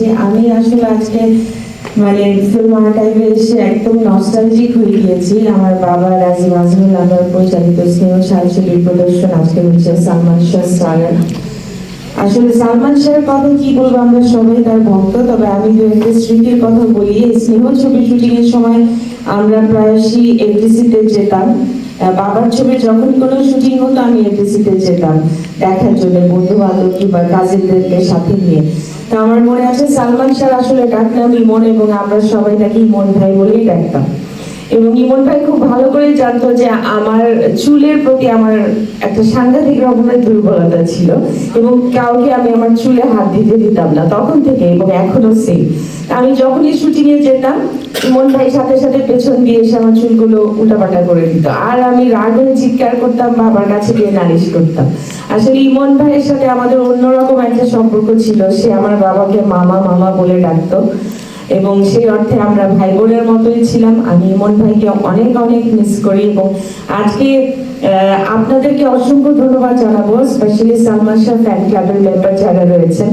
যে আমি আসলে আজকে মানে ফিল্ম আর্কাইভে এসে একদম নস্টালজিক হয়ে গিয়েছি। আমার বাবা রাজি মাজমুল আনোয়ার পরিচালিত স্নেহ সাহসীর প্রদর্শন আজকে হচ্ছে সালমান শাহ স্টারের। আসলে সালমান শাহের কথা কি বলব, আমরা সবাই তার ভক্ত, তবে আমি দু একটা স্মৃতির কথা বলি। এই স্নেহ ছবি শুটিং এর সময় আমরা প্রায়শই এফডিসিতে যেতাম। বাবার ছবি যখন কোনো শুটিং হতো, আমি এফডিসিতে যেতাম। দেখার জন্য বন্ধু বান্ধব কিংবা কাজিনদেরকে সাথে নিয়ে। তা আমার মনে আছে সালমান শাহ আসলে ডাকতাম ইমন এবং আমরা সবাই তাকে ইমন ভাই বলেই ডাকতাম। এবং ইমন ভাই খুব ভালো করে জানতো যে আমার চুলের প্রতি আমার একটা সাংঘাতিক রকমের দুর্বলতা ছিল এবং কাউকে আমি আমার চুলে হাত দিতে দিতাম না, তখন থেকে এবং এখনও সেই আমি যখনই শুটিংয়ে যেতাম ইমন ভাই সাথে সাথে পেছন দিয়ে এসে আমার চুলগুলো উল্টাপাল্টা করে দিত। আর আমি রাগ হয়ে চিৎকার করতাম, বাবার কাছে গিয়ে নালিশ করতাম। আসলে ইমন ভাইয়ের সাথে আমাদের অন্যরকম একটা সম্পর্ক ছিল। সে আমার বাবাকে মামা মামা বলে ডাকতো। এবং সেই অর্থে আমরা ভাই বোনের মতোই ছিলাম। আমি ইমন ভাইকে অনেক অনেক মিস করি এবং আজকে আপনাদেরকে অসংখ্য ধন্যবাদ জানাব। স্পেশালি সালমান শাহ ফ্যান ক্লাবের মেম্বার যারা রয়েছেন।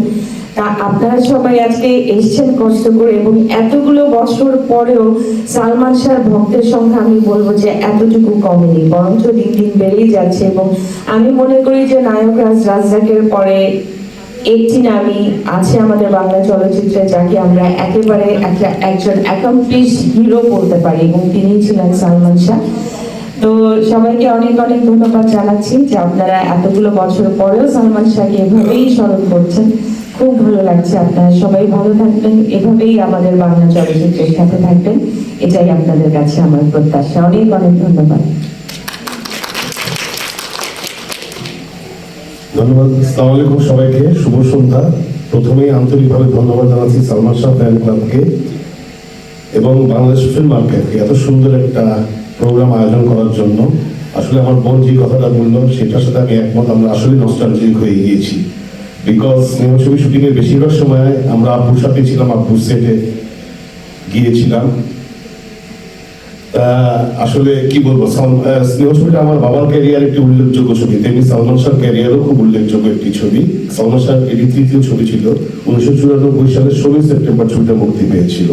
তা আপনারা সবাই আজকে এসছেন কষ্ট করে এবং এতগুলো বছর পরেও সালমান শাহর ভক্তের সংখ্যা আমি বলব যে এতটুকু কমেনি, বরঞ্চ দিন দিন বেড়েই যাচ্ছে এবং আমি মনে করি যে নায়ক রাজ রাজ্জাকের পরে একটি নামই আছে আমাদের বাংলা চলচ্চিত্রে, যাকে আমরা একেবারে একটা একজন অ্যাকমপ্লিশ হিরো বলতে পারি এবং তিনি ছিলেন সালমান শাহ। তো সবাইকে অনেক অনেক ধন্যবাদ জানাচ্ছি যে আপনারা এতগুলো বছর পরেও সালমান শাহকে এভাবেই স্মরণ করছেন। খুব ভালো লাগছে। আপনারা সবাই ভালো থাকবেন। এভাবেই আমাদের বাংলা চলচ্চিত্রের সাথে থাকবেন। এটাই আপনাদের কাছে আমার প্রত্যাশা। অনেক অনেক ধন্যবাদ। ধন্যবাদ। আসসালামু আলাইকুম সবাইকে। শুভ সন্ধ্যা। প্রথমেই আন্তরিকভাবে ধন্যবাদ জানাচ্ছি সালমান শাহ ফ্যান ক্লাবকে এবং বাংলাদেশ ফিল্ম আর্কাইভকে এত সুন্দর একটা প্রোগ্রাম আয়োজন করার জন্য। আসলে আমার বোন যে কথাটা বলল, সেটার সাথে আমি একমত। আমরা আসলে নস্টালজিক হয়ে গিয়েছি। বিকজ শুটিং এর বেশিরভাগ সময় আমরা আব্বুর সাথে ছিলাম, আব্বুর সেটে গিয়েছিলাম। আসলে কি বলব স্নেহ ছবিটা আমার বাবার ক্যারিয়ার একটি উল্লেখযোগ্য ছবি। তেমনি সালমান শাহ ক্যারিয়ারও খুব উল্লেখযোগ্য একটি ছবি। সালমান শাহ এটি তৃতীয় ছবি ছিল। উনিশশো চুরানব্বই সালের ষোলোই সেপ্টেম্বর ছবিটা মুক্তি পেয়েছিল।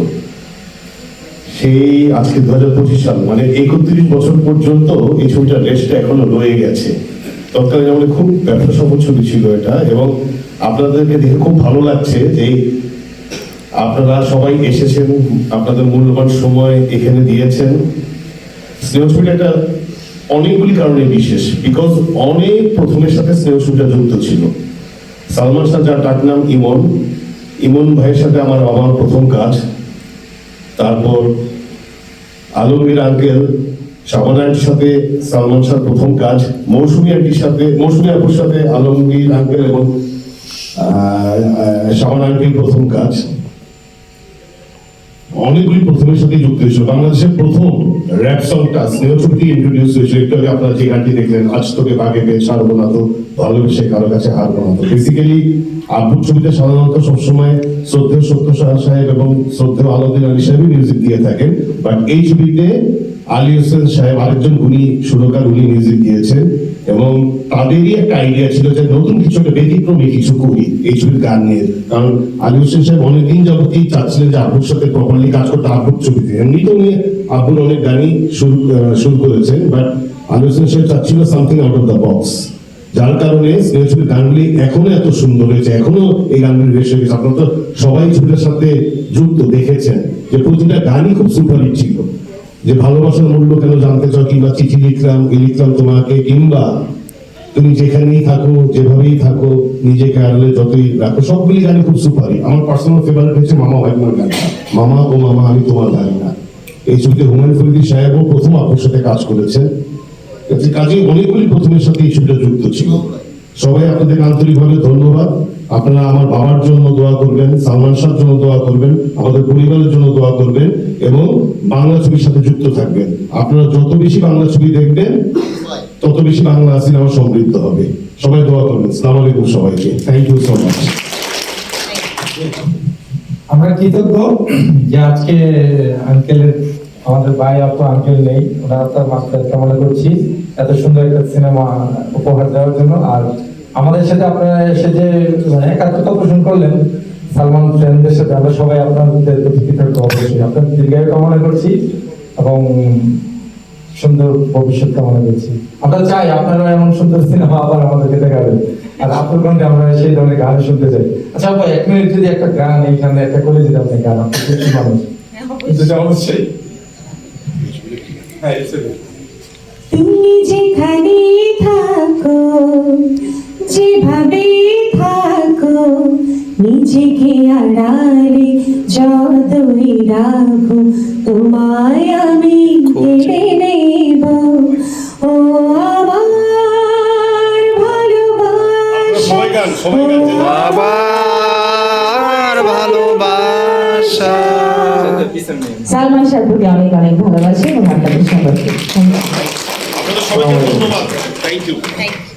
সেই আজকে দু হাজার পঁচিশ সাল মানে একত্রিশ বছর পর্যন্ত এই ছবিটার রেস্টটা এখনও রয়ে গেছে। তৎকালীন আমলে খুব ব্যবসা সফল ছবি ছিল এটা এবং আপনাদেরকে দেখে খুব ভালো লাগছে যে আপনারা সবাই এসেছেন, আপনাদের মূল্যবান সময় এখানে দিয়েছেন। স্নেহ ছবিটা অনেকগুলি কারণে বিশেষ বিকজ অনেক প্রথমের সাথে স্নেহ ছবিটা যুক্ত ছিল। সালমান শাহ যার ডাক নাম ইমন ইমন ভাইয়ের সাথে আমার বাবার প্রথম কাজ। তারপর আলমগীর আঙ্কেল শাবান সাথে সালমান শাহর প্রথম কাজ, মৌসুমী আন্টির সাথে, মৌসুমী আপুর সাথে আলমগীর আঙ্কেল এবং আন্টির প্রথম কাজ। অনেকগুলি প্রথমের সাথে যুক্ত হয়েছিল। বাংলাদেশের প্রথম র্যাপ সংটা স্নেহ ছবিতে ইন্ট্রোডিউস হয়েছিল। একটু আগে আপনারা যে গানটি দেখলেন, আজ তোকে বাগে পেয়ে ছাড়বো না তো, ভালোবেসে কারও কাছে হারবো না তো। বেসিক্যালি আব্বুর ছবিতে সাধারণত সবসময় শ্রদ্ধেয় সত্য শাহ সাহেব এবং শ্রদ্ধেয় আলাউদ্দিন আলী সাহেবই মিউজিক দিয়ে থাকেন। বাট এই ছবিতে আলী হোসেন সাহেব আরেকজন উনি সুরকার, উনি এবং তাদেরই একটা আইডিয়া ছিল যে নতুন কিছু একটা, ব্যতিক্রমী কিছু করি এই ছবির গান নিয়ে। কারণ আলী হোসেন সাহেব অনেকদিন যাবতই চাচ্ছিলেন যে আব্বুর সাথে প্রপারলি কাজ করতে আব্বুর ছবিতে। এমনি তো উনি আব্বুর অনেক গানই শুরু শুরু করেছেন বাট আলী হোসেন সাহেব চাচ্ছিল something out of the box যার কারণে স্নেহ ছবির গানগুলি এখনও এত সুন্দর হয়েছে, এখনও এই গানগুলি বেশ তো সবাই ছবিটার সাথে যুক্ত দেখেছেন যে প্রতিটা গানই খুব সুপারহিট ছিল। যে ভালোবাসার মূল্য কেন জানতে চাও? কিংবা চিঠি লিখলাম এ লিখলাম তোমাকে? কিংবা তুমি যেখানেই থাকো, যেভাবেই থাকো, নিজেকে আড়লে যতই রাখো, সবগুলি গানই খুব সুপারি। আমার পার্সোনাল ফেভারিট হচ্ছে মামা ভাইমার গান। মামা ও মামা, আমি তোমার গান না। এই ছবিতে হুমায়ুন ফরিদি সাহেবও প্রথম আপুর সাথে কাজ করেছেন। কাজে- অনেকগুলি প্রথমের সাথে এই ছবিটা যুক্ত ছিল। সবাই আপনাদের আন্তরিকভাবে ধন্যবাদ। আপনারা আমার বাবার জন্য দোয়া করবেন, সালমান শাহর জন্য দোয়া করবেন, আমাদের পরিবারের জন্য দোয়া করবেন এবং বাংলা ছবির সাথে যুক্ত থাকবেন। আপনারা যত বেশি বাংলা ছবি দেখবেন, তত বেশি বাংলা সিনেমা সমৃদ্ধ হবে। সবাই দোয়া করবেন। সালাম আলাইকুম সবাইকে। থ্যাংক ইউ সো মাচ আমরা কৃতজ্ঞ যে আজকে আঙ্কেলের আমাদের ভাই আপু আঙ্কেল নেই, ওনার তার মাস্টার কামনা করছি। এত সুন্দর একটা সিনেমা উপহার দেওয়ার জন্য। আর আমাদের সাথে আপনারা এসে যে মানে একাত্মতা পোষণ করলেন সালমান ফ্রেন্ডদের সাথে আমরা সবাই আপনাদের প্রতি কৃতজ্ঞ অবশ্যই। আপনাদের দীর্ঘায়ু কামনা করছি এবং সুন্দর ভবিষ্যৎ কামনা করছি। আমরা চাই আপনারা এমন সুন্দর সিনেমা আবার আমাদেরকে দেখাবেন। আর আপনার কণ্ঠে আমরা সেই ধরনের গান শুনতে চাই। আচ্ছা ভাই এক মিনিট যদি একটা গান এইখানে একটা করে দিতে আপনি গান আপনি মানুষ। অবশ্যই। হ্যাঁ তুমি যেখানে থাকো যেভাবে থাকো নিজেকে আড়ালে যতই রাখো তোমায় আমি কেড়ে নেব। ও আমার ভালোবাসা সালমান প্রতি অনেক অনেক ভালোবাসি এবং আপনাদের সবাইকে ধন্যবাদ। সবাইকে ধন্যবাদ থ্যাংক ইউ